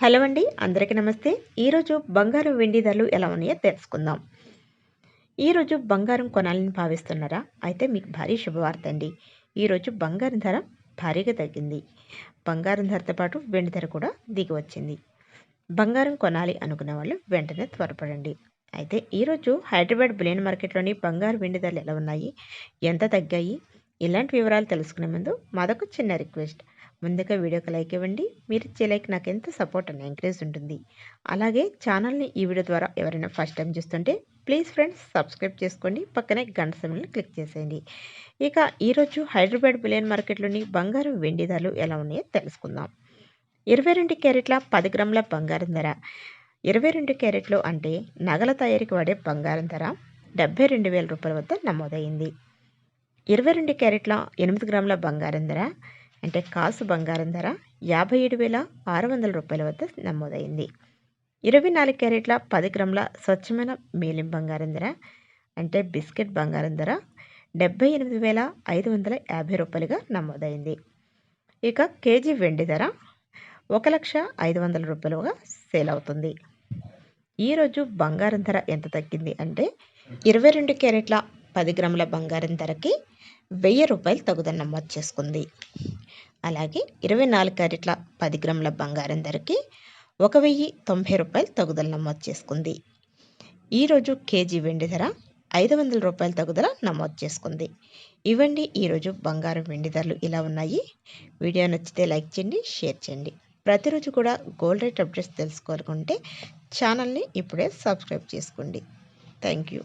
Hello అండి అందరికీ నమస్తే. ఈరోజు బంగారం వెండి ధరలు ఎలా ఉన్నాయో తెలుసుకుందాం. ఈరోజు బంగారం కొనాలని భావిస్తున్నారా? అయితే మీకు భారీ శుభవార్త అండి. ఈరోజు బంగారం ధర భారీగా తగ్గింది. బంగారం ధరతో పాటు వెండి ధర కూడా దిగి వచ్చింది. బంగారం కొనాలి అనుకున్న వాళ్ళు వెంటనే త్వరపడండి. అయితే ఈరోజు హైదరాబాద్ బులియన్ మార్కెట్లోని బంగారు వెండి ధరలు ఎలా ఉన్నాయి? ఎంత తగ్గాయి? ఇలాంటి వివరాలు తెలుసుకునే ముందు మాదొక చిన్న రిక్వెస్ట్. ముందుగా వీడియోకి లైక్ ఇవ్వండి. మీరు ఇచ్చే లైక్ నాకు ఎంత సపోర్ట్ అని ఎంకరేజ్ ఉంటుంది. అలాగే ఛానల్ని ఈ వీడియో ద్వారా ఎవరైనా ఫస్ట్ టైం చూస్తుంటే ప్లీజ్ ఫ్రెండ్స్ సబ్స్క్రైబ్ చేసుకోండి. పక్కనే గంట సమయంలో క్లిక్ చేసేయండి. ఇక ఈరోజు హైదరాబాద్ బిలియన్ మార్కెట్లోని బంగారం వెండి ధరలు ఎలా ఉన్నాయో తెలుసుకుందాం. ఇరవై రెండు క్యారెట్ల పది గ్రాముల బంగారం ధర. ఇరవై రెండు క్యారెట్లు అంటే నగల తయారీకి వాడే బంగారం ధర డెబ్బై రెండు వేల రూపాయల వద్ద నమోదైంది. ఇరవై రెండు క్యారెట్ల ఎనిమిది గ్రాముల బంగారం ధర. అంటే కాసు బంగారం ధర యాభై ఏడు వేల ఆరు వందల రూపాయల వద్ద నమోదైంది. ఇరవై నాలుగు క్యారెట్ల పది గ్రాముల స్వచ్ఛమైన మేలిం బంగారం ధర అంటే బిస్కెట్ బంగారం ధర డెబ్బై ఎనిమిది వేల ఐదు వందల యాభై రూపాయలుగా నమోదైంది. ఇక కేజీ వెండి ధర ఒక లక్ష ఐదు వందల రూపాయలుగా సేల్ అవుతుంది. ఈరోజు బంగారం ధర ఎంత తగ్గింది అంటే ఇరవై రెండు క్యారెట్ల పది గ్రాముల బంగారం ధరకి వెయ్యి రూపాయలు తగుదల నమోదు చేసుకుంది. అలాగే ఇరవై నాలుగు క్యారెట్ల పది గ్రాముల బంగారం ధరకి ఒక వెయ్యి తొంభై రూపాయలు తగుదల నమోదు చేసుకుంది. ఈరోజు కేజీ వెండి ధర ఐదు వందల రూపాయల తగుదల నమోదు చేసుకుంది. ఇవ్వండి ఈరోజు బంగారం వెండి ధరలు ఇలా ఉన్నాయి. వీడియో నచ్చితే లైక్ చేయండి షేర్ చేయండి. ప్రతిరోజు కూడా గోల్డ్ రేట్ అప్డేట్స్ తెలుసుకోవాలనుకుంటే ఛానల్ని ఇప్పుడే సబ్స్క్రైబ్ చేసుకోండి. Thank you.